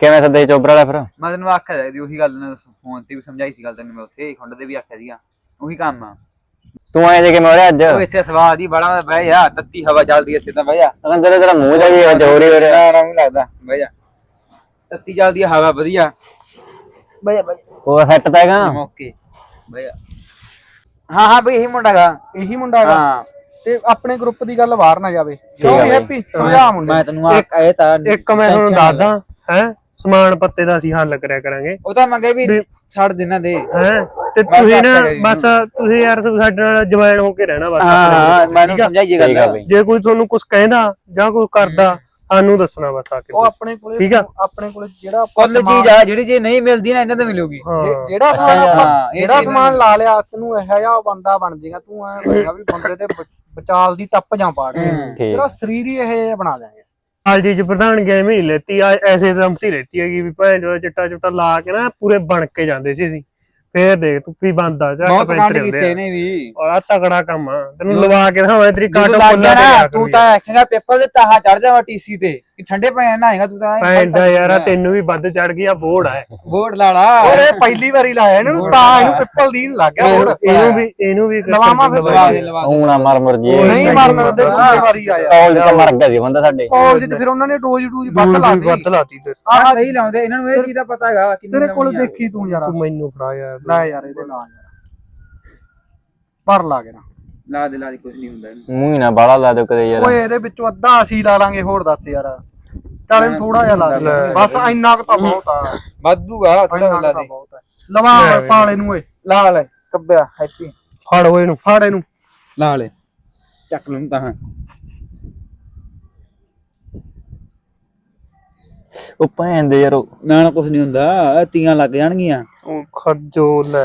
ਕਿਵੇਂ ਸੱਦੇ ਚੋਬਰਾ ਵਾਲਾ ਫਿਰ? ਮੈਂ ਤੈਨੂੰ ਆਖਿਆ ਸੀ ਉਹੀ ਗੱਲ ਨੇ ਫੋਨ ਤੇ ਵੀ ਸਮਝਾਈ ਸੀ ਗੱਲ ਤੈਨੂੰ ਮੈਂ ਉੱਥੇ ਖੁੰਡ ਦੇ ਵੀ ਆਖਿਆ ਸੀਗਾ ਉਹੀ ਕੰਮ ਆ। ਤੂੰ ਆਏ ਜੇ ਕਿਵੇਂ ਹੋ ਰਿਹਾ ਅੱਜ? ਉਹ ਇੱਥੇ ਸਵਾਦ ਹੀ ਬੜਾ ਬਹਿ ਜਾ ਤੱਤੀ ਹਵਾ ਚੱਲਦੀ ਐ ਸਿੱਧਾ ਬਹਿ ਜਾ। ਅਗਨ ਤੇਰੇ ਤੇਰਾ ਮੂੰਹ ਜਾ ਵੀ ਅੱਜ ਹੋ ਰਹੀ ਹੋ ਰਿਹਾ ਨਾ ਲੱਗਦਾ ਬਹਿ ਜਾ। ਤੱਤੀ ਚੱਲਦੀ ਹਵਾ ਵਧੀਆ। ਬਹਿ ਜਾ ਬਹਿ ਜਾ। ਉਹ ਸੈੱਟ ਤਾਂ ਹੈਗਾ? ਓਕੇ ਬਹਿ ਜਾ। ਹਾਂ ਹਾਂ ਬਈ ਇਹੀ ਮੁੰਡਾ ਗਾ ਇਹੀ ਮੁੰਡਾ ਹੈਗਾ। ਹਾਂ। ਤੇ ਆਪਣੇ ਗਰੁੱਪ ਦੀ ਗੱਲ ਬਾਹਰ ਨਾ ਜਾਵੇ। ਕਿਉਂ। ਹੈਪੀ ਸਮਝਾ ਮੁੰਡੇ। ਮੈਂ ਤੈਨੂੰ ਆ ਇਹ ਤਾਂ ਇੱਕ ਮੈਂ ਤੁਹਾਨੂੰ ਦੱਸਦਾ ਹੈ? ਸਮਾਨ ਪੱਤੇ ਦਾ ਅਸੀਂ ਹੱਲ ਕਰਿਆ ਕਰਾਂਗੇ। ਉਹ ਤਾਂ ਮੰਗੇ ਵੀ ਛੱਡ ਦੇਣਾ ਦੇ। ਹੈ? ਤੇ ਤੁਸੀਂ ਨਾ ਜੀ ਬਸ ਤੁਸੀਂ ਯਾਰ ਸਾਡੇ ਨਾਲ ਜਵਾਨ ਹੋ ਕੇ ਰਹਿਣਾ ਬਸ ਹਾਂ ਹਾਂ ਮੈਨੂੰ? ਸਮਝਾਈਏ ਠੀਕ ਆ? ਗੱਲ ਬਈ ਜੇ ਕੋਈ ਤੁਹਾਨੂੰ ਕੁਝ ਕਹਿੰਦਾ ਜਾਂ ਕੋਈ ਕਰਦਾ ਸਾਨੂੰ ਦੱਸਣਾ ਬਸ ਆ ਕੇ ਉਹ ਆਪਣੇ ਕੋਲੇ ਠੀਕ ਆ। ਆਪਣੇ ਕੋਲੇ ਜਿਹੜਾ ਆਪਾਂ ਕੁੱਲ ਚੀਜ਼ ਆ ਜਿਹੜੀ ਜੇ ਨਹੀਂ ਮਿਲਦੀ ਨਾ ਇਹਨਾਂ ਤੋਂ ਮਿਲੂਗੀ। ਹਾਂ। ਜੇ- ਜਿਹੜਾ ਸਮਾਨ ਹਾਂ, ਆਪਾਂ ਇਹ ਜਿਹੜਾ ਚੀਜ਼ ਸਮਾਨ ਲਾ ਲਿਆ ਤੈਨੂੰ ਇਹੋ ਜਿਹਾ ਬੰਦਾ ਬਣ ਜਾਏਗਾ ਤੂੰ ਐ ਬਣੇਗਾ ਵੀ ਬੰਦੇ ਤੇ ਬਚਾਲ ਦੀ ਟੱਪ ਜਾਂ ਪਾੜ ਹੂੰ, ਠੀਕ। ਤੇਰਾ ਸਰੀਰ ਹੀ ਇਹ ਜਿਹਾ ਬਣਾ ਦੇਂਗੇ ਹਾਲਜੀ ਚ ਪ੍ਰਧਾਨ ਗਿਆ ਨਹੀਂ ਲੈਤੀ ਆ ਐਸੇ ਧਮਕੀ ਲੈਤੀ ਹੈਗੀ ਵੀ ਭੈਣ ਜੋ ਚਿੱਟਾ ਚੁੱਟਾ ਲਾ ਕੇ ਨਾ ਪੂਰੇ ਬਣ ਕੇ ਜਾਂਦੇ ਸੀ ਅਸੀਂ। ਫੇਰ ਦੇਖ ਤੂੰ ਕੀ ਬੰਦਾ ਜਾ ਬਹੁਤ ਕਾਂਡ ਕੀਤੇ ਨੇ ਵੀ। ਆ ਤਕੜਾ ਕੰਮ ਆ। ਤੈਨੂੰ ਲਵਾ ਕੇ ਦਿਖਾਵਾਂ ਤੇਰੀ ਕਾਟੋ ਨਾ ਜਾ ਤੂੰ ਤਾਂ ਆਖੇਗਾ ਪੇਪਰ ਦੇ ਤਾਹਾ ਚੜ ਜਾਵਾ ਟੀਸੀ ਤੇ। ਕਿ ਠੰਡੇ ਪੈ ਨਾ ਆਏਗਾ ਤੂੰ ਤਾਂ ਦਾ ਯਾਰ ਤੈਨੂੰ ਵੀ ਵੱਧ ਚੜ ਗਿਆ ਬੋੜ ਆ। ਬੋਰਡ ਲਾ ਲਾ। ਔਰ ਇਹ ਪਹਿਲੀ ਵਾਰੀ ਲਾਇਆ ਇਹਨੂੰ ਤਾਂ ਇਹਨੂੰ ਪਿੱਪਲ ਦੀਨ ਲੱਗ ਗਿਆ ਹੋਰ ਇਹਨੂੰ ਵੀ ਇਹਨੂੰ ਵੀ ਲਵਾਵਾਂ ਫਿਰ ਲਵਾ ਦੇ ਲਵਾ ਦੇ ਉਹ ਨਾ ਮਰ ਮਰ ਜੀ। ਨਹੀਂ ਮਰਨ ਦਿੰਦੇ ਦੂਜੀ ਵਾਰੀ ਆਇਆ ਕਾਲਜ ਤਾਂ ਮਰ ਗਿਆ ਸੀ ਬੰਦਾ ਸਾਡੇ। ਕਾਲਜ ਤੇ ਫਿਰ ਉਹਨਾਂ ਨੇ ਡੋਜ਼ ਡੂਜ ਵੱਧ ਲਾ ਵੱਧ ਲਾਤੀ ਤੇ। ਆਹ ਸਹੀ ਲਾਉਂਦੇ ਇਹਨਾਂ ਨੂੰ ਇਹ ਚੀਜ਼ ਦਾ ਪਤਾ ਹੈਗਾ ਕਿੰਨੀ ਤੇਰੇ ਕੋਲ ਆ। ਦੇਖੀ ਤੂੰ ਯਾਰ। ਤੂੰ ਮੈਨੂੰ ਫੜਾ ਯਾਰ। ਲੈ ਯਾਰ ਇਹਦੇ ਲਾ ਯਾਰ। ਪਰ ਲਾ ਕੇ ਨਾ। ਲਾ ਦੇ ਲਾ ਦੇ ਕੁਝ ਨਹੀਂ ਹੁੰਦਾ। ਇਹਨੂੰ। ਮੂੰਹ ਹੀ ਨਾ ਬਾਲਾ ਲਾ ਦਿਓ ਕਦੇ ਯਾਰ। ਓਏ ਇਹਦੇ ਵਿੱਚੋਂ ਅੱਧਾ ਅਸੀਂ ਲਾ ਲਾਂਗੇ ਹੋਰ ਦੱਸ ਯਾਰ। ਥੋੜਾ ਜਿਹਾ ਲਾ ਦੇ। ਬਸ ਇੰਨਾ ਕੁ ਤਾਂ ਬਹੁਤ ਆ। ਵਾਧੂਗਾ ਥੋੜਾ ਇੰਨਾ ਲਾ ਕੁ ਤਾਂ ਦੇ। ਬਹੁਤ ਆ। ਲਵਾ ਪਾਲੇ ਨੂੰ ਓਏ। ਲਾ ਲੈ ਕੱਬਿਆ ਹੈਪੀ। ਫੜ ਓਏ ਇਹਨੂੰ। ਫੜ ਇਹਨੂੰ ਲਾ ਲੈ। ਚੱਕ ਲੂੰ ਤਾਂ। ਉਹ ਭੈਣ ਦੇ ਯਾਰ ਉਹ- ਨਾ ਨਾ ਕੁਝ ਨਹੀਂ ਹੁੰਦਾ ਇਹ ਤੀਆਂ ਲੱਗ ਜਾਣਗੀਆਂ। ਉਹ ਖਰਜੋ ਲੈ।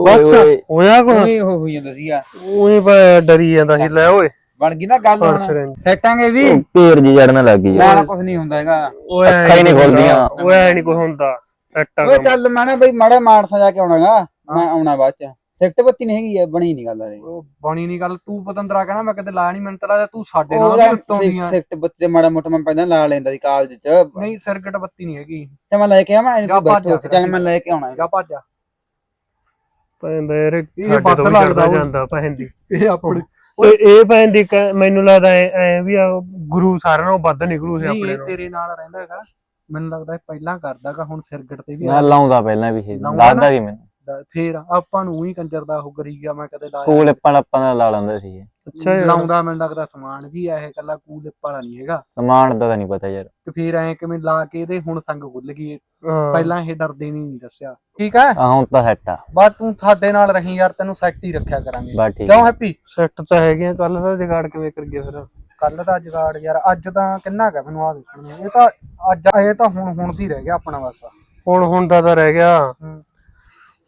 ਓਏ ਬਸ। ਓਏ। ਹੋਇਆ ਕੋ ਉਹੀ ਹੋ ਹੋਈ ਜਾਂਦਾ ਸੀਗਾ। ਉਹੀ ਪਾ ਡਰੀ ਜਾਂਦਾ ਸੀ ਲੈ ਓਏ। ਬਣ ਗਈ ਨਾ ਗੱਲ ਹੁਣ। ਸੈਟਾਂਗੇ ਵੀ। ਪੇਰ ਜੀ ਜੜਨ ਲੱਗ ਗਈ ਨਾ ਯਾਰ ਨਾ ਕੁਝ ਨਹੀਂ ਹੁੰਦਾ ਹੈਗਾ। ਓਏ ਐਂ ਅੱਖਾਂ ਹੀ ਨੀ ਹੁੰਦਾ, ਖੁੱਲਦੀਆਂ। ਓਏ ਐ ਨਹੀਂ ਕੁਝ ਹੁੰਦਾ। ਸੱਟਾ ਓਏ ਚੱਲ ਮੈਂ ਨਾ ਬਈ ਮਾੜਾ ਮਾਨਸਾ ਜਾ ਕੇ ਆਉਣਾਗਾ। ਮੈਂ ਆਉਣਾ ਬਾਅਦ ਚ। ਸੈਕਟ ਬੱਤੀ ਨਹੀਂ ਹੈਗੀ ਆ ਬਣੀ ਨਹੀਂ ਗੱਲ ਆ ਉਹ ਬਣੀ ਨਹੀਂ ਗੱਲ ਤੂੰ ਪਤੰਦਰਾ ਕਹਿਣਾ ਮੈਂ ਕਦੇ ਲਾਇਆ ਨਹੀਂ ਮੈਨੂੰ ਤਾਂ ਲੱਗਦਾ ਤੂੰ ਸਾਡੇ ਨਾਲ ਵੀ ਉੱਤੋਂ ਦੀਆਂ। ਸੈਕਟ ਬੱਤੀ ਤੇ ਮਾੜਾ ਮੋਟਾ ਮੈਂ ਪਹਿਲਾਂ ਲਾ ਲੈਂਦਾ ਸੀ ਕਾਲਜ ਚ। ਨਹੀਂ ਸਰਕਟ ਬੱਤੀ ਨਹੀਂ ਹੈਗੀ। ਤੇ ਮੈਂ ਲੈ ਕੇ ਆਵਾਂ ਜਾ ਇਹਨੂੰ ਭੱਜ ਜਾ ਚੱਲ ਮੈਂ ਲੈ ਕੇ ਆਉਣਾ। ਜਾ ਭੱਜ ਜਾ। ਪੈਂਦਾ ਯਾਰ ਇਹ ਇਹ ਸਾਡੇ ਬੱਤ ਤੋਂ ਵੀ ਲੱਗਦਾ ਚੜਦਾ ਉਹ। ਜਾਂਦਾ ਭੈਣ ਦੀ ਇਹ ਆਪਣੇ ਓਏ ਇਹ ਭੈਣ ਦੀ ਕ- ਮੈਨੂੰ ਲੱਗਦਾ ਐ ਐ ਵੀ ਆ ਗੁਰੂ ਸਾਰਿਆਂ ਨਾਲੋਂ ਵੱਧ ਨਿਕਲੂ ਸੀ ਨਹੀਂ ਆਪਣੇ ਇਹ ਨੂੰ ਤੇਰੇ ਨਾਲ ਰਹਿੰਦਾ ਹੈਗਾ। ਮੈਨੂੰ ਲੱਗਦਾ ਇਹ ਪਹਿਲਾਂ ਕਰਦਾਗਾ ਹੁਣ ਸਿਰਗਟ ਤੇ ਵੀ ਨਾ ਲਾਉਂਦਾ ਪਹਿਲਾਂ ਵੀ ਇਹ ਲਾਉਂਦਾ ਦੱਸਦਾ ਸੀ ਮੈਨੂੰ ਫੇਰ ਆਪਾਂ ਨੂੰ ਉਹੀ ਕੰਜਰ ਦਾ ਉਹ ਕਰੀ ਗਿਆ ਮੈਂ ਕਦੇ ਲਾਇਆ ਕੂਲ ਇੱਪਾਂ ਲੱਪਾਂ ਦਾ ਲਾ ਲੈਂਦਾ ਸੀ। ਅੱਛਾ ਯਾਰ। ਲਾਉਂਦਾ ਮੈਨੂੰ ਲੱਗਦਾ ਸਮਾਨ ਵੀ ਆ ਇਹ ਕੱਲਾ ਕੂਲ ਵਾਲਾ ਨਹੀਂ ਹੈਗਾ। ਸਮਾਨ ਦਾ ਤਾਂ ਨਹੀਂ ਪਤਾ ਯਾਰ। ਤੇ ਫੇਰ ਐ ਕਿਵੇਂ ਲਾ ਕੇ ਇਹਦੇ ਹੁਣ ਸੰਗ ਖੁੱਲ ਗਈ ਹਾਂ। ਪਹਿਲਾਂ ਇਹ ਡਰਦੇ ਨਹੀਂ ਦੱਸਿਆ। ਠੀਕ ਹੈ ਆ ਹੁਣ ਤਾਂ ਸੈੱਟ ਆ। ਬਸ ਤੂੰ ਸਾਡੇ ਨਾਲ ਰਹੀਂ ਯਾਰ ਤੈਨੂੰ ਸੈੱਟ ਹੀ ਰੱਖਿਆ ਕਰਾਂਗੇ। ਬਸ ਠੀਕ ਕਿਉਂ ਹੈਪੀ। ਸੈੱਟ ਤਾਂ ਹੈਗੇ ਕੱਲ ਦਾ ਜਗਾੜ ਕਿਵੇਂ ਕਰ ਗਿਆ ਫਿਰ? ਕੱਲ ਦਾ ਜਗਾੜ ਯਾਰ ਅੱਜ ਤਾਂ ਕਿੰਨਾ ਹੈਗਾ ਮੈਨੂੰ ਆ ਦੇਖਣ ਨੂੰ। ਇਹ ਤਾਂ ਅੱਜ ਇਹ ਤਾਂ ਹੁਣ ਹੁਣ ਦੀ ਰਹਿ ਗਿਆ ਆਪਣਾ ਬਸ। ਹੁਣ ਹੁਣ ਦਾ ਤਾਂ ਰਹਿ ਗਿਆ। ਹੂੰ।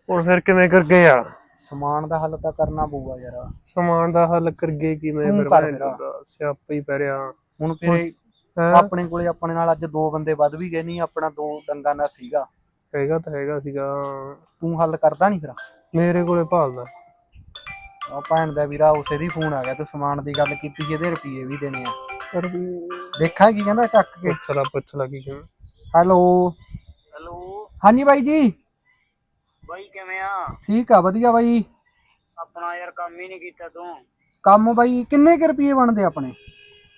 ਹੁਣ ਫਿਰ ਕਿਵੇਂ ਕਰ ਗਏ ਯਾਰ ਸਮਾਨ ਦਾ ਹੱਲ ਤਾਂ ਕਰਨਾ ਪਊਗਾ ਯਾਰ। ਸਮਾਨ ਦਾ ਹੱਲ ਕਰ ਗਏ ਕਿਵੇਂ ਤੂੰ ਫਿਰ ਕਰ ਭੈਣ ਮੇਰਾ। ਚੋਦ? ਦਾ, ਸਿਆਪਾ ਹੀ ਪੈ ਰਿਹਾ। ਹੁਣ ਫਿਰ ਹੈਂ? ਆਪਣੇ ਕੋਲੇ ਆਪਣੇ ਨਾਲ ਅੱਜ ਦੋ ਬੰਦੇ ਵੱਧ ਵੀ ਗਏ ਨਹੀਂ ਆਪਣਾ ਦੋ ਡੰਗਾਂ ਦਾ ਸੀਗਾ। ਹੈਗਾ ਤਾਂ ਹੈਗਾ ਸੀਗਾ। ਤੂੰ ਹੱਲ ਕਰਦਾ ਨਹੀਂ ਫਿਰ? ਮੇਰੇ ਕੋਲੇ ਭਾਲਦਾ। ਆ ਭੈਣ ਦਾ ਵੀਰਾ ਉਸੇ ਦੀ ਫੋਨ ਆ ਗਿਆ ਤੂੰ ਸਮਾਨ ਦੀ ਗੱਲ ਕੀਤੀ ਸੀ ਇਹਦੇ ਰੁਪਏ ਵੀ ਦੇਣੇ ਆ। ਪਰ ਦੇਖਾਂ ਕੀ ਕਹਿੰਦਾ ਚੱਕ ਕੇ। ਪੁੱਛ ਲਾ ਪੁੱਛ ਲਾ ਕੀ ਕਿਵੇਂ ਹੈਲੋ। ਹੈਲੋ। ਹਾਂਜੀ ਬਾਈ ਜੀ। ਬਾਈ ਕਿਵੇਂ ਆ? ਠੀਕ ਆ ਵਧੀਆ ਬਾਈ। ਆਪਣਾ ਯਾਰ ਕੰਮ ਹੀ ਨਹੀਂ ਕੀਤਾ ਤੂੰ। ਕੰਮ ਬਾਈ ਕਿੰਨੇ ਕੁ ਰੁਪਏ ਬਣਦੇ ਆਪਣੇ?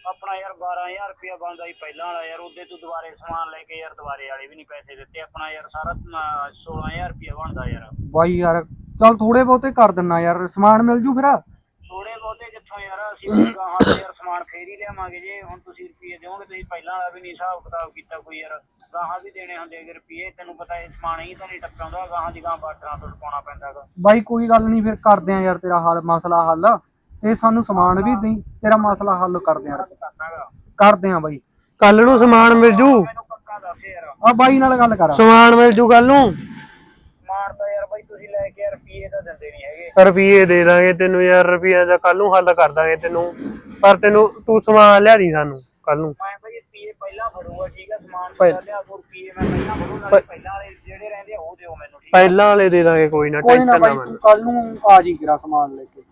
ਆਪਣਾ ਯਾਰ 12000 ਰੁਪਇਆ ਬਣਦਾ ਸੀ ਪਹਿਲਾਂ ਵਾਲਾ ਯਾਰ ਉਹਦੇ ਤੂੰ ਦੁਬਾਰੇ ਸਮਾਨ ਲੈ ਕੇ ਯਾਰ ਦੁਬਾਰੇ ਵਾਲੇ ਵੀ ਨਹੀਂ ਪੈਸੇ ਦਿੱਤੇ। ਆਪਣਾ ਯਾਰ ਸਾਰਾ ਅਮ, 16000 ਰੁਪਇਆ ਬਣਦਾ ਯਾਰ। ਬਾਈ ਯਾਰ ਚੱਲ ਥੋੜੇ ਬਹੁਤੇ ਕਰ ਦਿੰਨਾ ਯਾਰ ਸਮਾਨ ਮਿਲ ਜੂ ਫਿਰ। ਥੋੜੇ ਬਹੁਤੇ ਜਿੱਥੋਂ ਯਾਰ ਅਸੀਂ ਗਾਹਾਂ ਤੋਂ ਯਾਰ ਸਮਾਨ ਫੇਰ ਹੀ ਲਿਆਵਾਂਗੇ ਜੇ ਹੁਣ ਤੁਸੀਂ ਰੁਪਏ ਦਿਓਗੇ ਤੁਸੀਂ ਪਹਿਲਾਂ ਵਾਲਾ ਵੀ ਨਹੀਂ ਹਿਸਾਬ ਕਿਤਾਬ ਕੀਤਾ ਕੋਈ ਯਾਰ। ਗਾਹਾਂ ਵੀ ਦੇਣੇ ਹੁੰਦੇ ਅਗਰ ਰੁਪਏ ਤੈਨੂੰ ਪਤਾ ਇਹ ਸਮਾਨ ਹੀ ਤਾਂ ਨਹੀਂ ਟੱਪਾਉਂਦਾ ਗਾਹਾਂ ਦੀ ਗਾਹਾਂ ਬਾਟਰਾਂ ਤੋਂ ਪਾਉਣਾ ਪੈਂਦਾ ਗਾ ਬਾਈ ਕੋਈ ਗੱਲ ਨਹੀਂ ਫਿਰ ਕਰਦੇ ਆ ਯਾਰ ਤੇਰਾ ਹੱਲ ਮਸਲਾ ਹੱਲ। ਤੇ ਸਾਨੂੰ ਸਮਾਨ ਵੀ ਦੇਈ ਤੇਰਾ ਮਸਲਾ ਹੱਲ ਕਰਦੇ ਆ ਕਰਨਾਗਾ ਕਰਦੇ ਆ ਬਾਈ। ਕੱਲ ਨੂੰ ਸਮਾਨ ਮਿਲ ਜੂ। ਮੈਨੂੰ ਪੱਕਾ ਦੱਸ ਯਾਰ। ਆ ਬਾਈ ਨਾਲ ਗੱਲ ਕਰ। ਸਮਾਨ ਮਿਲ ਜੂ ਕੱਲ ਨੂੰ। ਸਮਾਨ ਤਾਂ ਯਾਰ ਬਾਈ ਤੁਸੀਂ ਲੈ ਕੇ ਰੁਪਏ ਤਾਂ ਦਿੰਦੇ ਨਹੀਂ ਹੈਗੇ। ਰੁਪਏ ਦੇ ਦਾਂਗੇ ਤੈਨੂੰ ਯਾਰ ਰੁਪਈਆ ਦਾ ਕੱਲ ਨੂੰ ਹੱਲ ਕਰ ਦਾਂਗੇ ਤੈਨੂੰ। ਪਰ ਤੈਨੂੰ ਤੂੰ ਸਮਾਨ ਲਿਆ ਦੀ ਸਾਨੂੰ ਕੱਲ ਨੂੰ। ਮੈਂ ਪਹਿਲਾਂ ਫੜੂਗਾ ਠੀਕ ਹੈ ਸਮਾਨ ਦਾ ਲਿਆ ਕੋ ਰੁਪਏ ਮੈਂ ਪਹਿਲਾਂ ਫੜੂ ਨਾਲੇ ਪਹਿਲਾਂ ਵਾਲੇ ਜਿਹੜੇ ਰਹਿੰਦੇ ਆ ਉਹ ਦਿਓ ਮੈਨੂੰ ਠੀਕ ਪਹਿਲਾਂ ਵਾਲੇ ਦੇ ਦਾਂਗੇ ਕੋਈ ਨਾ ਕੋਈ ਨਾ ਟੈਨਸ਼ਨ ਨਾ ਬਾਈ ਮੰਨ। ਤੂੰ ਕੱਲ ਨੂੰ ਆ ਜੀ ਤੇਰਾ ਸਮਾਨ ਲੈ ਕੇ।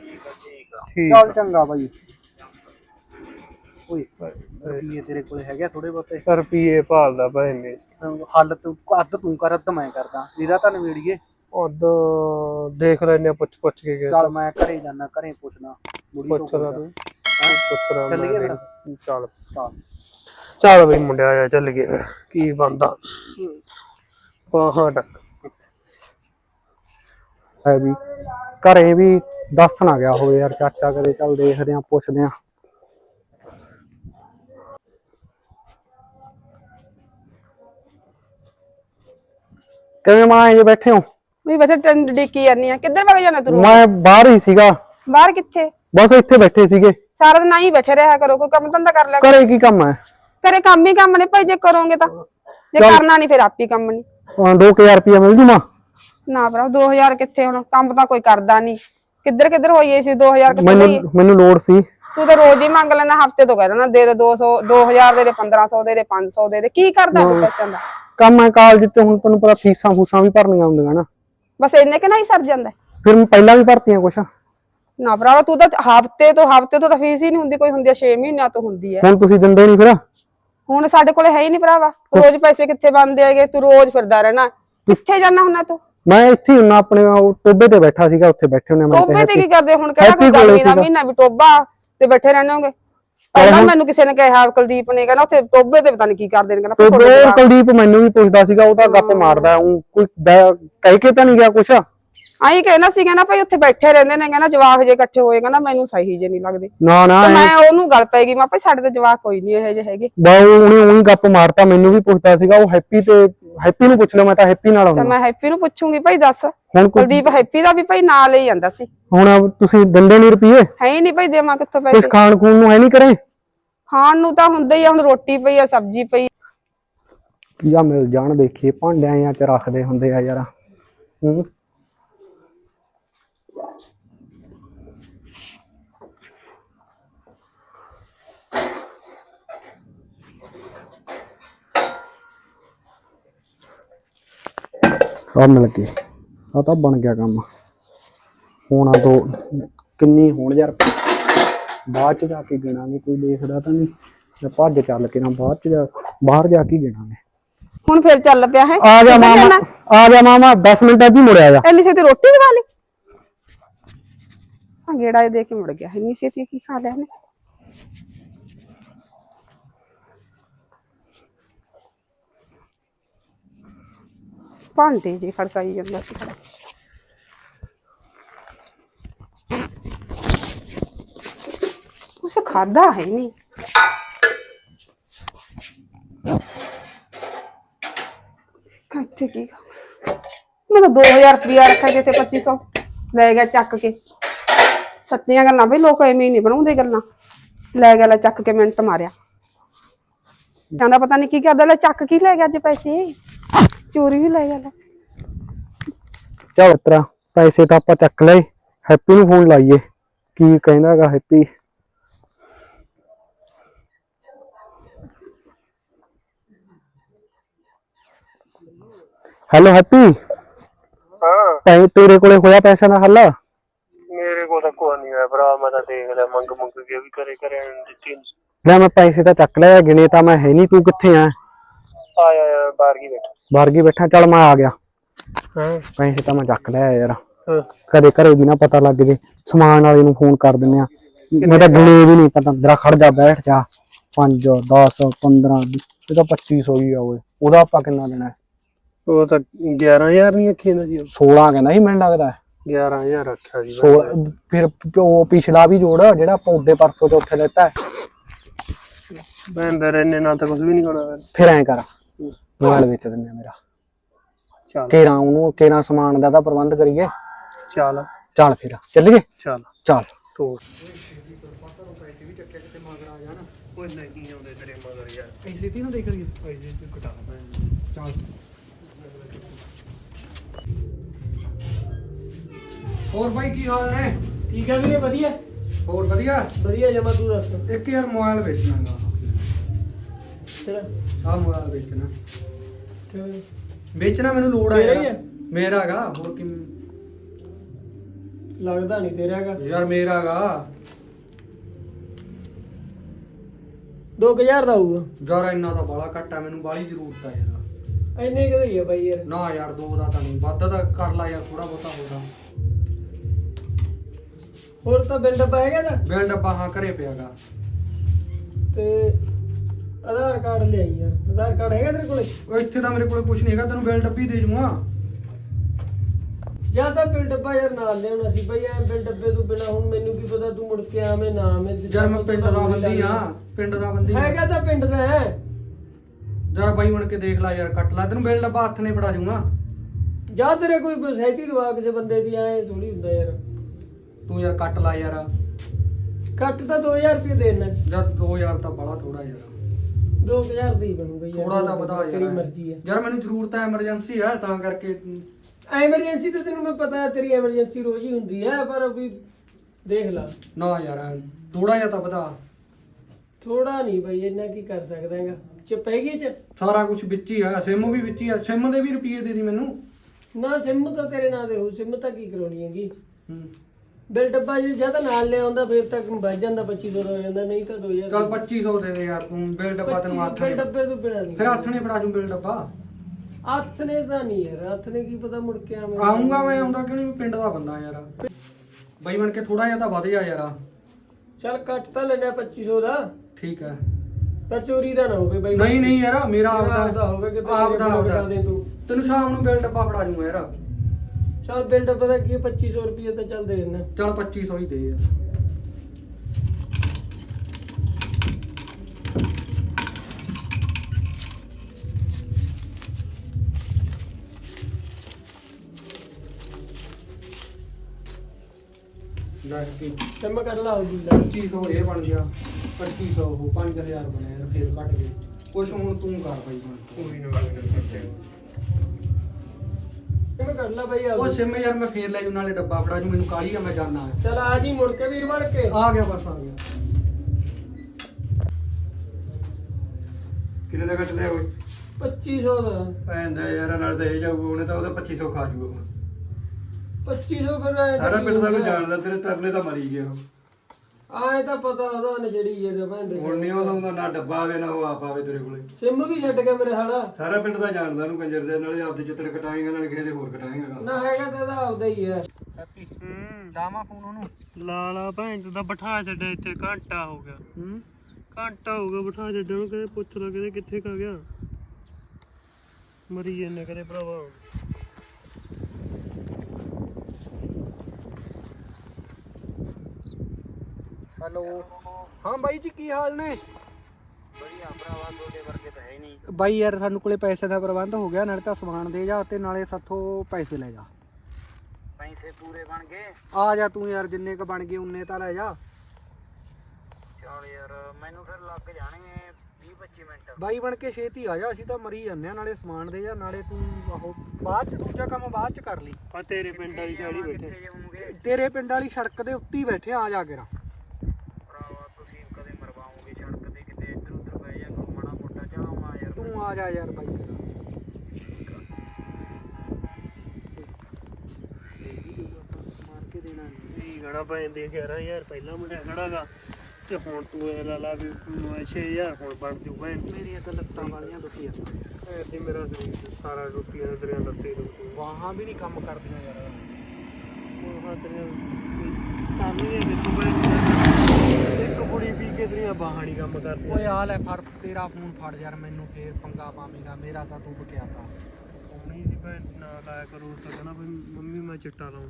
ਠੀਕ ਆ ਠੀਕ ਆ। ਠੀਕ ਚੱਲ ਚੰਗਾ ਬਾਈ ਕੋਈ ਰੁਪਈਏ ਤੇਰੇ ਕੋਲ ਹੈਗੇ ਥੋੜੇ ਬਹੁਤੇ? ਰੁਪਈਏ ਭਾਲਦਾ ਭੈਣ ਨੇ ਹੱਲ ਤੂੰ ਅੱਧ ਤੂੰ ਕਰ ਅੱਧ ਮੈਂ ਕਰਦਾ। ਇਹਦਾ ਤਾਂ ਨਵੇੜੀਏ ਉਦੋਂ ਦੇਖ ਲੈਨੇ ਆ ਪੁੱਛ ਪੁੱਛ ਕੇ ਗਏ ਚੱਲ ਮੈਂ ਘਰੇ ਜਾਣਾ ਘਰੇ ਪੁੱਛਣਾ ਬੁੜੀ ਤੋਂ ਪੁੱਛ ਲਾ ਤੂੰ। ਚੱਲੀਏ ਮੈਂ ਫਿਰ। ਚੱਲ। ਚੱਲ। ਚੱਲ ਬਈ ਮੁੰਡਿਆ ਆ ਚੱਲ ਗਏ ਫਿਰ ਕੀ ਬੰਦਾ ਬਾਹਾਂ ਟੱਕ ਹੈ ਵੀ ਘਰੇ ਵੀ ਦੱਸ ਨਾ ਗਿਆ ਹੋਵੇ ਯਾਰ ਚਾਚਾ ਕਦੇ ਚੱਲ ਦੇਖਦੇ ਆ ਪੁੱਛਦੇ ਆ। ਕਿਵੇਂ ਮਾਂ ਇਹ ਬੈਠੇ ਹੋ? ਵੀ ਬੈਠੇ ਟੰਡ ਡਿੱਕੀ ਜਾਂਦੀ ਆ। ਕਿੱਧਰ ਵਗ ਜਾਣਾ ਤੂੰ? ਮੈਂ ਬਾਹਰ ਹੀ ਸੀਗਾ। ਬਾਹਰ ਕਿੱਥੇ? ਬਸ ਇੱਥੇ ਬੈਠੇ ਸੀਗੇ। ਸਾਰਾ ਦਿਨ ਆਈ ਬੈਠੇ ਰਿਹਾ ਕਰੋ ਕੋਈ ਕੰਮ ਧੰਦਾ ਕਰ ਲਿਆ ਕਰੋ। ਘਰੇ ਕੀ ਕੰਮ ਹੈ? ਘਰੇ ਕੰਮ ਹੀ ਕੰਮ ਨੇ ਭਾਈ ਜੇ ਕਰੋਗੇ ਤਾਂ। ਜੇ ਕਰਨਾ ਨਹੀਂ ਫਿਰ ਆਪ ਹੀ ਕੰਮ ਨਹੀਂ। 2000 ਰੁਪਇਆ ਮਿਲ ਜੂਮਾ ਨਾ ਭਰਾ 2000 ਕਿੱਥੇ ਹੁਣ? ਕੰਮ ਤਾਂ ਕੋਈ ਕਰਦਾ ਨਹੀਂ। ਕਿੱਧਰ ਕਿੱਧਰ ਹੋਈਏ ਸੀ 2000 ਕਿੱਥੇ ਮੈਨੂੰ ਮੈਨੂੰ ਲੋੜ ਸੀ। ਤੂੰ ਤਾਂ ਰੋਜ਼ ਹੀ ਮੰਗ ਲੈਣਾ ਹਫ਼ਤੇ ਤੋਂ ਕਹਿ ਦੇਣਾ ਦੇ ਦੇ 200 2000 ਦੇ ਦੇ 1500 ਦੇ ਦੇ 500 ਦੇ ਦੇ। ਕੀ ਕਰਦਾ ਤੂੰ ਪੈਸਿਆਂ ਦਾ? ਕੰਮ ਹੈ ਕਾਲਜ ਤੇ ਹੁਣ ਤੈਨੂੰ ਪਤਾ ਫੀਸਾਂ ਫੂਸਾਂ ਵੀ ਭਰਨੀਆਂ ਹੁੰਦੀਆਂ ਨਾ। ਬਸ ਇੰਨੇ ਕਿ ਨਹੀਂ ਸਰ ਜਾਂਦਾ? ਫਿਰ ਮੈਂ ਪਹਿਲਾਂ ਵੀ ਭਰਤੀਆਂ ਕੁਛ। ਨਾ ਭਰਾਵਾ ਤੂੰ ਤਾਂ ਹਫ਼ਤੇ ਤੋਂ ਹਫ਼ਤੇ ਤੋਂ ਤਾਂ ਫੀਸ ਹੀ ਨਹੀਂ ਹੁੰਦੀ ਕੋਈ ਹੁੰਦੀ ਆ 6 ਮਹੀਨਿਆਂ ਤੋਂ ਹੁੰਦੀ ਹੈ ਹੁਣ ਤੁਸੀਂ ਦਿੰਦੇ ਨਹੀਂ ਫਿਰ। ਹੁਣ ਸਾਡੇ ਕੋਲੇ ਹੈ ਹੀ ਨਹੀਂ ਭਰਾਵਾ। ਰੋਜ਼ ਪੈਸੇ ਕਿੱਥੇ ਬਣਦੇ ਹੈਗੇ? ਤੂੰ ਰੋਜ਼ ਫਿਰਦਾ ਰਹਿਣਾ। ਕਿੱਥੇ ਜਾਣਾ ਹੁੰਨਾ ਤੂੰ? ਮੈਂ ਇੱਥੇ ਹੀ ਹੁੰਨਾ ਆਪਣੇ ਉਹ ਟੋਬੇ ਤੇ ਬੈਠਾ ਸੀਗਾ ਉੱਥੇ ਬੈਠੇ ਹੁੰਨੇ ਮੈਂ ਟੋਬੇ ਤੇ ਕੀ ਕਰਦੇ? ਹੁਣ ਕਿਹੜਾ ਕੋਈ ਗਰਮੀ ਦਾ। ਮਹੀਨਾ ਵੀ ਟੋਬਾ ਤੇ ਬੈਠੇ ਰਹਿੰਦੇ ਹੋਗੇ ਪਹਿਲਾਂ ਮੈਨੂੰ ਕਿਸੇ ਨੇ ਕਿਹਾ ਕੁਲਦੀਪ ਨੇ ਕਹਿੰਦਾ ਉੱਥੇ ਟੋਬੇ ਤੇ ਪਤਾ ਨਹੀਂ ਕੀ ਕਰਦੇ ਨੇ ਕਹਿੰਦਾ ਟੋਬੇ। ਕੁਲਦੀਪ ਮੈਨੂੰ ਵੀ ਪੁੱਛਦਾ ਸੀਗਾ ਉਹ ਤਾਂ ਗੱਪ ਮਾਰਦਾ ਉਹ ਕੋਈ ਕਹਿ ਕੇ ਤਾਂ ਨਹੀਂ ਗਿਆ ਕੁਛ। ਆਈ ਕਹਿੰਦਾ ਸੀ ਕਹਿੰਦਾ ਭਾਈ ਉੱਥੇ ਬੈਠੇ ਰਹਿੰਦੇ ਨੇ ਕਹਿੰਦਾ ਜਵਾਕ ਜੇ ਇਕੱਠੇ ਹੋਏ ਕਹਿੰਦਾ ਮੈਨੂੰ ਸਹੀ ਜੇ ਨਹੀਂ ਲੱਗਦੇ। ਨਾ ਨਾ ਤੇ ਮੈਂ ਉਹਨੂੰ ਗੱਲ ਪੈ ਗਈ ਮੈਂ ਭਾਈ ਸਾਡੇ ਤੇ ਜਵਾਕ ਕੋਈ ਨਹੀਂ ਇਹੋ ਜਿਹੇ ਹੈਗੇ। ਬਾਉ ਉਹਨੇ ਉਹੀ ਗੱਪ ਮਾਰਤਾ ਮੈਨੂੰ ਵੀ ਪੁੱਛਦਾ ਸੀਗਾ ਉਹ ਹੈਪੀ ਤੇ ਹੈਪੀ ਨੂੰ ਪੁੱਛ ਲਿਆ ਮੈਂ ਤਾਂ ਹੈਪੀ ਨਾਲ ਤੇ ਹੁੰਦਾ ਮੈਂ ਹੈਪੀ ਨੂੰ ਪੁੱਛੂੰਗੀ ਭਾਈ ਦੱਸ। ਹੁਣ ਕੁਲਦੀਪ ਹੈਪੀ ਦਾ ਵੀ ਭਾਈ ਨਾਂ ਲਈ ਜਾਂਦਾ ਸੀ। ਹੁਣ ਤੁਸੀਂ ਦਿੰਦੇ ਨਹੀਂ ਰੁਪਏ ਹੈ ਹੀ ਨਹੀਂ ਭਾਈ ਦੇਵਾਂ ਕਿੱਥੋਂ ਪੈਸੇ? ਖਾਣ ਖੂਣ ਨੂੰ ਹੈ ਨਹੀਂ ਕਰੇ? ਖਾਣ ਨੂੰ ਤਾਂ ਹੁੰਦਾ ਹੀ ਆ ਹੁਣ ਰੋਟੀ ਪਈ ਆ ਸਬਜ਼ੀ ਪਈ। ਜਾਂ ਮਿਲ ਜਾਣ ਦੇਖੀਏ ਭਾਂਡਿਆਂ ਚ ਰੱਖਦੇ ਹੁੰਦੇ ਆ ਯਾਰ। ਹੂੰ। ਆ ਮਿਲ ਗਈ। ਆ ਤਾਂ ਬਣ ਗਿਆ ਕੰਮ। ਹੋਣਾ ਦੋ ਕਿੰਨੀ ਹੋਣ ਯਾਰ ਬਾਅਦ ਚ ਜਾ ਕੇ ਗਿਣਾਂਗੇ ਕੋਈ ਦੇਖਦਾ ਤਾਂ ਨਹੀਂ। ਜਾਂ ਭੱਜ ਚੱਲ ਕੇ ਨਾ ਬਾਅਦ ਚ ਜਾ ਬਾਹਰ ਜਾ ਕੇ ਗਿਣਾਂਗੇ। ਹੁਣ ਫਿਰ ਚੱਲ ਪਿਆ ਹੈ। ਆ ਜਾ ਮਾਮਾ ਆ ਜਾ ਮਾਮਾ 10 ਮਿੰਟਾਂ ਹੀ ਮੁੜਿਆ ਜਾ ਇੰਨੀ ਛੇਤੀ ਰੋਟੀ ਖਾ ਲਈ? ਆ ਗੇੜਾ ਇਹ ਦੇ ਕੇ ਮੁੜ ਗਿਆ। ਇੰਨੀ ਛੇਤੀ ਕੀ ਖਾ ਲਿਆ ਨੇ ਭਾਂਡੇ ਜੀ ਖੜਕਾਈ ਜਾਂਦਾ ਸੀ ਖੜਾ। ਕੁਛ ਖਾਦਾ ਹੈ ਨਹੀਂ ਕਿੱਥੇ ਕੀ ਖਾਵਾਂ? ਮੈਂ ਤਾਂ 2000 ਰੁਪਇਆ ਰੱਖਿਆ ਜਿੱਥੇ 2500 ਲੈ ਗਿਆ ਚੱਕ ਕੇ ਸੱਚੀਆਂ ਗੱਲਾਂ ਬਈ ਲੋਕ ਐਵੇਂ ਹੀ ਨਹੀਂ ਬਣਾਉਂਦੇ ਗੱਲਾਂ ਲੈ ਗਿਆ ਲੈ ਚੱਕ ਕੇ ਮਿੰਟ ਮਾਰਿਆ ਕਹਿੰਦਾ ਪਤਾ ਨਹੀਂ ਕੀ ਕਰਦਾ ਲੈ ਚੱਕ ਕੀ ਲੈ ਗਿਆ ਅੱਜ ਪੈਸੇ ਚੋਰੀ ਵੀ ਲੈ ਗਿਆ ਲੈ। ਚਲ ਤਰਾ ਪੈਸੇ ਤਾਂ ਆਪਾਂ ਚੱਕ ਲਏ। ਹੈਪੀ ਨੂੰ ਫੋਨ ਲਾਈਏ। ਕੀ ਕਹਿੰਦਾਗਾ ਹੈਪੀ? ਹੈਲੋ ਹੈਪੀ? ਹਾਂ। ਪੈਸੇ ਤੇਰੇ ਕੋਲੇ ਹੋਇਆ ਪੈਸਿਆਂ ਦਾ ਹੱਲ? ਮੇਰੇ ਕੋਲ ਤਾਂ ਕੋਈ ਨਹੀਂ ਹੈ ਭਰਾ ਮੈਂ ਤਾਂ ਦੇਖ ਲਿਆ ਮੰਗ ਮੰਗ ਕੇ ਵੀ ਕਰੇ ਕਰੇ ਦਿੱਤੀ। ਨੀ। ਲੈ ਮੈਂ ਪੈਸੇ ਤਾਂ ਚੱਕ ਲਏ ਗਿਣੇ ਤਾਂ ਮੈਂ ਹੈ ਨਹੀਂ ਤੂੰ ਕਿੱਥੇ ਆ? ਆਇਆ ਆਇਆ ਬਾਹਰ ਕੀ ਬੈਠਾ। ਕੀ ਬੈਠਾ ਚੱਲ ਮੈਂ ਆ ਗਿਆ। ਹਾਂ। ਪੈਸੇ ਤਾਂ ਮੈਂ ਚੱਕ ਲਿਆ ਯਾਰ। ਹਾਂ। ਕਦੇ ਘਰੇ ਵੀ ਨਾ ਪਤਾ ਲੱਗ ਜੇ ਸਮਾਨ ਵਾਲੇ ਨੂੰ ਫੋਨ ਕਰ ਦਿੰਨੇ ਆ ਮੈਂ ਤਾਂ ਗਿਣੇ ਵੀ ਨਹੀਂ ਪਤਾ ਤੇਰਾ ਖੜ ਜਾ ਬੈਠ ਜਾ। 5 10 15 ਇਹ ਤਾਂ 2500 ਹੀ ਆ ਓਏ। ਉਹਦਾ ਆਪਾਂ ਕਿੰਨਾ ਦੇਣਾ? ਹੈ? ਉਹ ਤਾਂ 11000 ਨਹੀਂ ਅੱਖੀ ਨਾ ਜੀ 16 ਕਹਿੰਦਾ ਸੀ ਮੈਨੂੰ ਲੱਗਦਾ। ਹੈ। 11000 ਰੱਖਿਆ ਜੀ 16 ਫਿਰ ਉਹ ਪਿਛਲਾ ਵੀ ਜੋੜ ਜਿਹੜਾ ਆਪਾਂ ਉਹਦੇ ਪਰਸੋਂ ਚ ਉੱਥੇ ਲੈਤਾ। ਹੈ। ਬੈਂਦਰ ਇੰਨੇ ਨਾਲ ਤਾਂ ਕੁਝ ਵੀ ਨਹੀਂ ਹੋਣਾ। ਫਿਰ ਐਂ ਕਰ ਮੋਬਾਈਲ ਵੇਚ ਦਿੰਨੇ ਆ ਮੇਰਾ। ਚੱਲ। ਕੇਰਾ ਉਹਨੂੰ ਕੇਰਾ ਸਮਾਨ ਦਾ ਤਾਂ ਪ੍ਰਬੰਧ ਕਰੀਏ। ਚੱਲ। ਚੱਲ ਫਿਰ ਚੱਲੀਏ? ਚੱਲ। ਚੱਲ। ਤੋ ਕੋਈ ਨਹੀਂ ਆਉਂਦੇ ਤੇਰੇ ਮਗਰ ਯਾਰ ਪੈਸੇ ਤੀ ਨਾ ਦੇਖ ਲਈਏ ਪੈਸੇ ਤੇ ਘਟਾ ਚੱਲ ਹੋਰ ਬਾਈ ਕੀ ਹਾਲ ਨੇ? ਠੀਕ ਹੈ ਵੀਰੇ ਵਧੀਆ। ਹੋਰ ਵਧੀਆ? ਵਧੀਆ ਜਮਾ ਤੂੰ ਦੱਸ। ਇੱਕ ਯਾਰ ਮੋਬਾਈਲ ਵੇਚਣਾਗਾ ਤੇਰਾ ਆਹ ਮੋਬਾਈਲ ਵੇਚਣਾ। ਵੇਚਣਾ ਮੈਨੂੰ ਲੋੜ ਆ ਮੇਰਾ ਹੀ ਯਾਰ। ਹੈ? ਮੇਰਾ ਹੈਗਾ ਹੋਰ ਕੀ। ਲੱਗਦਾ ਨਹੀਂ ਤੇਰਾ ਹੈਗਾ ਯਾਰ ਮੇਰਾ ਹੈਗਾ 2000 ਦਾ ਆਊਗਾ ਯਾਰ ਇੰਨਾ ਤਾਂ ਬਾਲਾ ਘੱਟ ਆ ਮੈਨੂੰ ਬਾਲੀ ਜ਼ਰੂਰਤ ਆ ਯਾਰ। ਇੰਨੇ ਕਦੇ ਹੀ ਆ ਬਾਈ ਯਾਰ। ਨਾ ਯਾਰ ਦੋ ਦਾ ਤਾਂ ਨਹੀਂ। ਵੱਧ ਤਾਂ ਕਰ ਲਾ ਯਾਰ ਥੋੜਾ ਬਹੁਤਾ ਹੋਦਾ ਹੋਰ ਤਾਂ ਬਿਲ ਡੱਬਾ ਹੈਗਾ ਦਾ ਬਿਲ ਡੱਬਾ ਹਾਂ ਘਰੇ ਪਿਆਗਾ ਤੇ ਆਧਾਰ ਕਾਰਡ ਲਿਆਈ ਯਾਰ ਆਧਾਰ ਕਾਰਡ ਹੈਗਾ ਤੇਰੇ ਕੋਲੇ? ਉਹ ਇੱਥੇ ਤਾਂ ਮੇਰੇ ਕੋਲ ਕੁਝ ਨਹੀਂ ਹੈਗਾ ਤੈਨੂੰ ਬਿਲ ਡੱਬੀ ਦੇ ਜੂਗਾ। ਜਾਂ ਤਾਂ ਬਿਲ ਡੱਬਾ ਯਾਰ ਨਾਲ ਲਿਆਉਣਾ ਸੀ ਬਈ ਐ ਬਿਲ ਡੱਬੇ ਤੋਂ ਬਿਨਾ ਹੁਣ ਮੈਨੂੰ ਕੀ ਪਤਾ ਤੂੰ ਮੁੜ ਕੇ ਆਵੇਂ ਨਾ ਆਵੇਂ ਯਾਰ ਮੈਂ ਪਿੰਡ ਦਾ ਬੰਦੀ ਆ ਪਿੰਡ ਦਾ ਬੰਦੀ ਆ ਹੈਗਾ ਤਾਂ ਪਿੰਡ ਦਾ ਹੈ। ਯਾਰ ਬਾਈ ਬਣ ਕੇ ਦੇਖ ਲੈ ਯਾਰ ਕੱਟ ਲੈ। ਤੈਨੂੰ ਬਿਲ ਡੱਬਾ ਹੱਥ ਨੇ ਫੜਾ ਜੂਗਾ। ਜਾਂ ਤੇਰੇ ਕੋਈ ਸਹਿਤੀ ਦਵਾ ਕਿਸੇ ਬੰਦੇ ਦੀ ਐ ਥੋੜੀ ਹੁੰਦਾ ਯਾਰ। ਤੂੰ ਯਾਰ ਕੱਟ ਲਾ ਯਾਰ। ਘੱਟ ਤਾਂ 2000 ਰੁਪਏ ਦੇਣਾ। ਯਾਰ 2000 ਤਾਂ ਬੜਾ ਥੋੜਾ ਯਾਰ। 2000 ਦੀ ਬਣੂ ਬਈ ਯਾਰ ਥੋੜਾ ਤਾਂ ਵਧਾ ਯਾਰ। ਤੇਰੀ ਮਰਜ਼ੀ ਹੈ। ਯਾਰ ਮੈਨੂੰ ਜ਼ਰੂਰਤ ਹੈ ਐਮਰਜੈਂਸੀ ਹੈ ਤਾਂ ਕਰਕੇ ਐਮਰਜੈਂਸੀ ਤਾਂ ਤੈਨੂੰ ਮੈਂ ਪਤਾ ਹੈ ਤੇਰੀ ਐਮਰਜੈਂਸੀ ਰੋਜ਼ ਹੀ ਹੁੰਦੀ ਹੈ ਪਰ ਵੀ ਦੇਖ ਲਾ। ਨਾ ਯਾਰ ਥੋੜਾ ਜਿਹਾ ਤਾਂ ਵਧਾ। ਥੋੜਾ ਨਹੀਂ ਬਈ ਇੰਨਾ ਕੀ ਕਰ ਸਕਦਾ ਹੈਗਾ? ਚ ਪੈਗੀ ਚ? ਸਾਰਾ ਕੁਝ ਵਿੱਚ ਹੀ ਆ ਸਿਮ ਵੀ ਵਿੱਚ ਹੀ ਆ। ਸਿਮ ਦੇ ਵੀ ਰੁਪਏ ਦੇ ਦੀ ਮੈਨੂੰ। ਨਾ ਸਿਮ ਤਾਂ ਤੇਰੇ ਨਾਂ ਦੇ ਹੋ ਸਿਮ ਤਾਂ ਕੀ ਕਰਾਉਣੀ ਹੈਗੀ? ਹੂੰ। ਬਿਲ ਡੱਬਾ ਜੇ ਜਾਂ ਤਾਂ ਨਾਲ ਲੈ ਆਉਂਦਾ ਫਿਰ ਤੱਕ ਵੱਜ ਜਾਂਦਾ 2500 ਦਾ ਹੋ ਜਾਂਦਾ ਨਹੀਂ ਤਾਂ 2000 ਚੱਲ 2500 ਦੇ ਦੇ ਯਾਰ ਤੂੰ ਬਿਲ ਡੱਬਾ ਤੈਨੂੰ ਹੱਥ ਬਿਲ ਨੇ ਡੱਬੇ ਤੋਂ ਬਿਨਾ ਨਹੀਂ। ਫਿਰ ਹੱਥ ਨੇ ਫੜਾ ਜੂ ਬਿਲ ਡੱਬਾ? ਹੱਥ ਨੇ ਤਾਂ ਨਹੀਂ ਯਾਰ ਹੱਥ ਨੇ ਕੀ ਪਤਾ ਮੁੜ ਕੇ ਆਵੇਂ। ਆਉਂਗਾ ਮੈਂ ਆਉਂਦਾ ਕਿਉਂ ਨਹੀਂ? ਪਿੰਡ ਦਾ ਬੰਦਾ ਯਾਰ। ਬਾਈ ਬਣ ਕੇ ਥੋੜਾ ਜਿਹਾ ਤਾਂ ਵਧ ਜਾ ਯਾਰ। ਚੱਲ ਕੱਟ ਤਾਂ ਲੈਣਾ 2500 ਦਾ। ਠੀਕ ਹੈ। ਪਰ ਚੋਰੀ ਦਾ ਨਾ ਹੋਵੇ ਬਈ। ਨਹੀਂ ਨਹੀਂ ਯਾਰ ਮੇਰਾ ਆਪਦਾ ਹੋਵੇ ਕਿਤੇ ਆਪਦਾ ਆਪਦਾ। ਤੂੰ। ਤੈਨੂੰ ਸ਼ਾਮ ਨੂੰ ਬਿਲ ਡੱਬਾ ਫੜਾ ਜੂਗਾ ਯਾਰ। ਚੱਲ ਬਿਲ ਡੱਬਾ ਦਾ ਕੀ ਹੈ, 2500 ਰੁਪਏ ਤਾਂ ਚੱਲ ਦੇ ਦੇਣਾ ਚੱਲ 2500 ਹੀ ਦੇ ਯਾਰ। ਲੈ ਕੇ ਤੇ ਮੈਂ ਕਰ ਲਾ ਉਹਦੀ ਲੈ। 2500 ਇਹ ਬਣ ਗਿਆ। 2500 ਉਹ 5000 ਬਣਿਆ ਯਾਰ ਫੇਰ ਘਟ ਗਏ। ਕੁਛ ਹੁਣ ਤੂੰ ਕਰ ਬਾਈ ਬਣ ਕੋਈ ਨਾ ਤੇ ਮੈਂ ਕਰ ਲਾ ਬਈ ਉਹ ਆ ਸਿਮ ਯਾਰ ਮੈਂ ਫੇਰ ਲੈ ਜੂ ਨਾਲੇ ਡੱਬਾ ਫੜਾ ਜੂ ਮੈਨੂੰ ਕਾਲੀ ਆ ਮੈਂ ਜਾਣਾ ਹੈ ਚੱਲ ਆ ਜੀ ਮੁੜ ਕੇ ਵੀਰ ਬਣ ਕੇ। ਆ ਗਿਆ ਬਸ ਆ ਗਿਆ। ਕਿੰਨੇ ਦਾ ਕੱਟ ਲਿਆ ਓਏ 2500 ਦਾ। ਪੈਂਦਾ ਯਾਰ ਨਾਲ ਤਾਂ ਇਹ ਜਾਊਗਾ ਉਹਨੇ ਤਾਂ ਉਹਦਾ 2500 ਖਾ ਜੂਗਾ ਹੁਣ। 2500 ਫਿਰ ਆਏ ਸਾਰਾ ਪਿੰਡ ਦਾ ਕੋਈ ਜਾਣਦਾ ਤੇਰੇ ਤਰਲੇ ਤਾਂ ਮਰੀ ਗਿਆ ਉਹ। ਆਏ ਤਾਂ ਪਤਾ ਉਹਦਾ ਨਸ਼ੜੀ ਜੇ ਭੈਂਦੇ ਹੁਣ ਨਹੀਂ ਉਹਦਾ ਹੁੰਦਾ ਨਾ ਡੱਬਾ ਆਵੇ ਨਾ ਉਹ ਆਪ ਆਵੇ ਤੇਰੇ ਕੋਲੇ। ਸਿਮ ਵੀ ਛੱਡ ਗਿਆ ਮੇਰੇ ਸਾਲਾ। ਸਾਰਾ ਪਿੰਡ ਦਾ ਜਾਣਦਾ ਉਹਨੂੰ ਕੰਜਰ ਦੇ ਨਾਲੇ ਆਪਦੇ ਚਿੱਤਰ ਕਟਾਏਗਾ ਨਾਲੇ ਕਿਸੇ ਦੇ ਹੋਰ ਕਟਾਏਗਾ ਨਾ ਹੈਗਾ ਤਾਂ ਇਹਦਾ ਆਪਦਾ ਹੀ ਹੈ। ਹੈਪੀ। ਲਾਵਾ ਫੋਨ ਉਹਨੂੰ। ਲਾਲਾ ਭੈਣ ਦਾ ਬਿਠਾ ਛੱਡਿਆ ਇੱਥੇ ਘੰਟਾ ਹੋ ਗਿਆ। ਹੂੰ? ਘੰਟਾ ਹੋ ਗਿਆ ਬਿਠਾ ਛੱਡਿਆ ਨੂੰ ਕਦੇ ਪੁੱਛ ਲਾ ਕਦੇ ਕਿੱਥੇ ਕਾ ਗਿਆ। ਮਰੀ ਜੰਨੇ ਕਦੇ ਭਰਾਵਾ। ਹੈਲੋ। ਹਾਂ ਬਾਈ ਜੀ ਕੀ ਹਾਲ ਨੇ? ਵਧੀਆ ਭਰਾਵਾ ਛੋਟੇ ਵਰਗੇ ਤਾਂ ਹੈ ਨਹੀਂ। ਬਾਈ ਯਾਰ ਸਾਨੂੰ ਕੋਲੇ ਪੈਸੇ ਦਾ ਪ੍ਰਬੰਧ ਹੋ ਗਿਆ ਨਾਲੇ ਤਾਂ ਸਮਾਨ ਦੇ ਜਾ ਤੇ ਨਾਲੇ ਸਾਥੋਂ ਪੈਸੇ ਲੈ ਜਾ। ਪੈਸੇ ਪੂਰੇ ਬਣ ਗਏ? ਆ ਜਾ ਤੂੰ ਯਾਰ ਜਿੰਨੇ ਕ ਬਣ ਗਏ ਉਨੇ ਤਾਂ ਲੈ ਜਾ। ਚਲ ਯਾਰ ਮੈਨੂੰ ਫਿਰ ਲੱਗ ਜਾਣਗੇ 20 25 ਮਿੰਟ। ਬਾਈ ਬਣ ਕੇ ਛੇਤੀ ਆ ਜਾ ਅਸੀਂ ਤਾਂ ਮਰੀ ਜਾਂਦੇ ਆ ਨਾਲੇ ਸਮਾਨ ਦੇ ਜਾ ਨਾਲੇ ਤੂੰ ਆਹੋ ਬਾਅਦ ਚ ਦੂਜਾ ਕੰਮ ਬਾਅਦ ਚ ਕਰ ਲਈ। ਆ ਤੇਰੇ ਪਿੰਡ ਵਾਲੀ ਬੈਠੇ। ਤੇਰੇ ਪਿੰਡ ਵਾਲੀ ਸੜਕ ਦੇ ਉੱਤੇ ਹੀ ਬੈਠੇ ਆ ਆ ਜਾ ਕੇ ਰਾ ਭਰਾਵਾ ਤੁਸੀਂ ਕਦੇ ਮਰਵਾਓਗੇ ਸੜਕ ਤੇ ਕਿਤੇ ਇੱਧਰ ਉੱਧਰ ਬਹਿ ਜਾ ਕਰੋ ਮਾੜਾ ਮੋਟਾ ਚਲਾਵਾ ਯਾਰ ਤੂੰ ਆ ਜਾ ਯਾਰ ਬਾਈ। ਮਾਰ ਕੇ ਦੇਣਾ ਨਹੀਂ ਕੀ ਗਣਾ ਭੈਣ ਦੇ 11000 ਪਹਿਲਾਂ ਮੁੰਡਾ ਖੜਾਗਾ ਤੇ ਹੁਣ ਤੂੰ ਇਹ ਲਾ ਲਾ ਵੀ 6000 ਹੁਣ ਬਣ ਜੂ ਭੈਣ। ਮੇਰੀਆਂ ਤਾਂ ਲੱਤਾਂ ਵਾਲੀਆਂ ਦੁਖੀਆਂ। ਐ ਤੇ ਮੇਰਾ ਸਰੀਰ ਸਾਰਾ ਰੋਟੀਆਂ ਦੇ ਤੇਰੀਆਂ ਲੱਤੇ ਬਾਹਾਂ ਵੀ ਨਹੀਂ ਕੰਮ ਕਰਦੀਆਂ ਯਾਰ। ਉਹ ਹਾਂ ਤੇਰੀਆਂ ਕੰਮ ਨਹੀਂ ਹੈ ਤੂੰ ਭੈਣ। ਇੱਕ ਕੁੜੀ ਪੀ ਕੇ ਤੇਰੀਆਂ ਬਾਹਾਂ ਨਹੀਂ ਕੰਮ ਕਰਦੀਆਂ। ਓਏ ਆ ਲੈ ਫੜ ਤੇਰਾ ਫੋਨ ਫੜ ਯਾਰ ਮੈਨੂੰ ਫੇਰ ਪੰਗਾ ਪਾਵੇਂਗਾ ਮੇਰਾ ਤਾਂ ਤੂੰ ਬਕਿਆਤਾ ਨਹੀਂ ਸੀ ਭੈਣ ਨਾ ਲਾਇਆ ਕਰੋ ਤਾਂ ਕਹਿੰਦਾ ਵੀ ਮੰਮੀ ਮੈਂ ਚਿੱਟਾ ਲਾਉਂ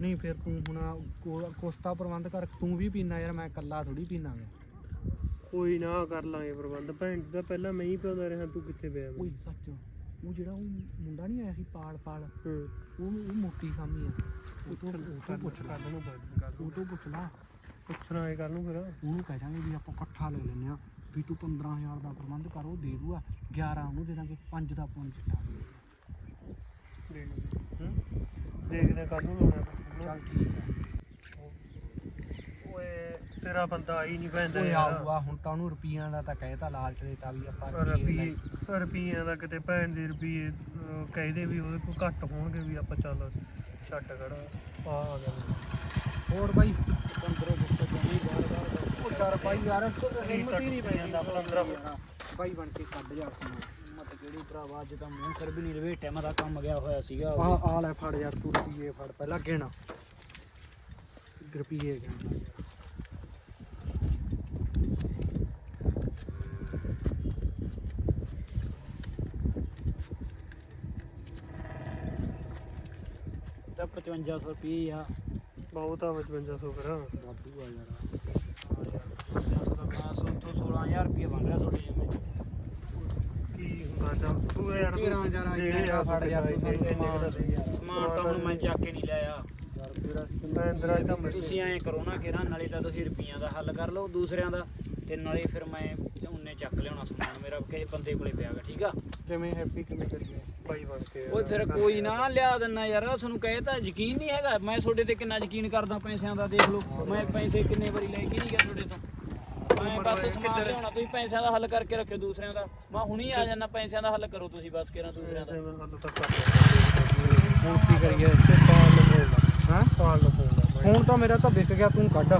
ਨਹੀਂ ਫਿਰ ਤੂੰ ਹੁਣ ਕੋਸਤਾ ਪ੍ਰਬੰਧ ਕਰ ਤੂੰ ਵੀ ਪੀਣਾ ਯਾਰ ਮੈਂ ਇਕੱਲਾ ਥੋੜੀ ਪੀਣਾ ਗਾ। ਕੋਈ ਨਾ ਕਰ ਲਾਂਗੇ ਪ੍ਰਬੰਧ ਭੈਣ ਦਾ ਪਹਿਲਾਂ ਮੈਂ ਹੀ ਪਿਆਉਂਦਾ ਰਿਹਾ ਤੂੰ ਕਿੱਥੇ ਪਿਆ ਓਏ ਸੱਚ ਉਹ ਜਿਹੜਾ ਉਹ ਮੁੰਡਾ ਨਹੀਂ ਆਇਆ ਸੀ ਪਾਲ ਪਾਲ ਹੂੰ। ਉਹ ਉਹ ਮੋਟੀ ਸਾਮੀ ਆ। ਉਹ ਤੋਂ ਤੋਂ ਪੁੱਛ ਕਰ ਉਹ ਤੋਂ ਪੁੱਛ ਲਾ। ਪੁੱਛਣਾ ਇਹ ਕਰ ਨੂੰ ਫਿਰ। ਉਹਨੂੰ ਕਹਿ ਦਾਂਗੇ ਵੀ ਆਪਾਂ ਇਕੱਠਾ ਲੈ ਲੈਨੇ ਆ ਵੀ ਤੂੰ 15000 ਦਾ ਪ੍ਰਬੰਧ ਕਰ ਉਹ ਦੇ ਦੂਗਾ 11 ਉਹਨੂੰ ਦੇ ਦਾਂਗੇ 5 ਦਾ ਪੌਂਚ ਚਿੱਟਾ ਹੂੰ? ਦੇਖਦੇ ਕੱਲ ਨੂੰ ਲਾਉਣਾ ਚੱਲ ਠੀਕ ਹੈ। ਓਏ ਤੇਰਾ ਬੰਦਾ ਆਈ ਨਹੀਂ ਪੈਂਦਾ ਓਏ ਯਾਰ। ਆਊਗਾ ਹੁਣ ਤਾਂ ਉਹਨੂੰ ਰੁਪਈਆਂ ਦਾ ਤਾਂ ਕਹਿਤਾ ਲਾਲਚ ਦੇਤਾ ਵੀ ਆਪਾਂ ਰੁਪਈਏ ਰੁਪਈਆਂ ਦਾ ਕਿਤੇ ਭੈਣ ਦੇ ਰੁਪਈਏ ਅਹ, ਕਹਿੰਦੇ ਵੀ ਉਹਦੇ ਕੋਲ ਘੱਟ ਹੋਣਗੇ ਵੀ ਆਪਾਂ ਚੱਲ ਛੱਡ ਖੜਾ ਆ ਆ ਗਿਆ। ਹੋਰ ਬਾਈ। ਅੰਦਰੋਂ ਗੁੱਸੇ ਜਮੀ ਬਾਹਰ ਉਹ ਚੱਲ ਬਾਈ ਯਾਰ ਹਿੰਮਤ ਹੀ ਨਹੀਂ ਪੈ ਜਾਂਦਾ 15 ਬਾਈ ਬਣ ਕੇ ਕੱਢ ਜਾ ਸਮਾਨ ਮਤ ਕਿਹੜੀ ਭਰਾਵਾ ਅੱਜ ਤਾਂ ਮੂੰਹ ਕਰ ਵੀ ਨਹੀਂ ਲਵੇਟਿਆ ਮੈਂ ਤਾਂ ਕੰਮ ਗਿਆ ਹੋਇਆ ਸੀਗਾ ਆ ਆ ਲੈ ਫੜ ਯਾਰ ਤੂੰ ਰੁਪਈਏ ਫੜ। ਪਹਿਲਾਂ ਗਿਣ। ਰੁਪਈਏ ਗਿਣ। ਲੈ ਯਾਰ। ਤਾਂ 5500 ਰੁਪਏ ਆ। ਬਹੁਤ ਆ 5500 ਫਿਰ। ਵਾਧੂ ਆ ਯਾਰ। ਹਾਂ ਯਾਰ 5500 ਤੋਂ 16000 ਰੁਪਏ ਬਣ ਰਿਹਾ ਤੁਹਾਡੇ ਜਿਵੇਂ ਕੀ ਹੁੰਦਾ ਚੱਲ ਤੂੰ ਯਾਰ ਤੇਰਾਂ ਹਜ਼ਾਰ ਆਈ ਦੇ ਜਾਂਦਾ ਫੜ ਯਾਰ ਤੂੰ ਇੰਨੇ ਸਮਾਨ ਕੁ ਤਾਂ ਹੁਣ ਮੈਂ ਚੱਕ ਕੇ ਨਹੀਂ ਲਿਆਇਆ ਤੁਸੀਂ ਐਂ ਕਰੋ ਨਾ ਕਿਰਾ ਨਾਲੇ ਤਾਂ ਤੁਸੀਂ ਰੁਪਈਆਂ ਦਾ ਹੱਲ ਕਰ ਲਓ ਦੂਸਰਿਆਂ ਦਾ ਤੇ ਨਾਲੇ ਫਿਰ ਮੈਂ ਉਹਨੇ ਚੱਕ ਲਿਆਉਣਾ ਸਮਾਨ ਮੇਰਾ ਕਿਸੇ ਬੰਦੇ ਕੋਲੇ ਪਿਆਗਾ ਠੀਕ ਆ? ਕਿਵੇਂ ਹੈਪੀ ਕਿਵੇਂ ਕਰੀਏ? ਬਾਈ ਬਣ ਕੇ ਓਏ ਫਿਰ ਕੋਈ ਨਾ ਲਿਆ ਦਿੰਨਾ ਯਾਰ ਤੁਹਾਨੂੰ ਕਹੇ ਤਾਂ ਯਕੀਨ ਨਹੀਂ ਹੈਗਾ। ਮੈਂ ਤੁਹਾਡੇ ਤੇ ਕਿੰਨਾ ਯਕੀਨ ਕਰਦਾ ਪੈਸਿਆਂ ਦਾ ਦੇਖ ਲਓ। ਮੈਂ ਪੈਸੇ ਕਿੰਨੇ ਵਾਰੀ ਲੈ ਕੇ ਨਹੀਂ ਗਿਆ ਤੁਹਾਡੇ ਤੋਂ। ਮੈਂ ਬਸ ਸਮਾਨ ਲਿਆਉਣਾ ਤੁਸੀਂ ਪੈਸਿਆਂ ਦਾ ਹੱਲ ਕਰਕੇ ਰੱਖਿਓ ਦੂਸਰਿਆਂ ਦਾ। ਮੈਂ ਹੁਣੀ ਆ ਜਾਣਾ ਪੈਸਿਆਂ ਦਾ ਹੱਲ ਕਰੋ ਤੁਸੀਂ ਬਸ ਕਿਰਾਂ ਦੂਸਰਿਆਂ ਦਾ। ਹੁਣ ਕੀ ਕਰੀਏ? ਤੇ ਪਾਲ ਬੋਲਦਾ ਹਾਂ? ਪਾਲ ਬੋਲਦਾ ਹੁਣ ਤਾਂ ਮੇਰਾ ਤਾਂ ਵਿਕ ਗਿਆ ਤੂੰ ਕੱਢ।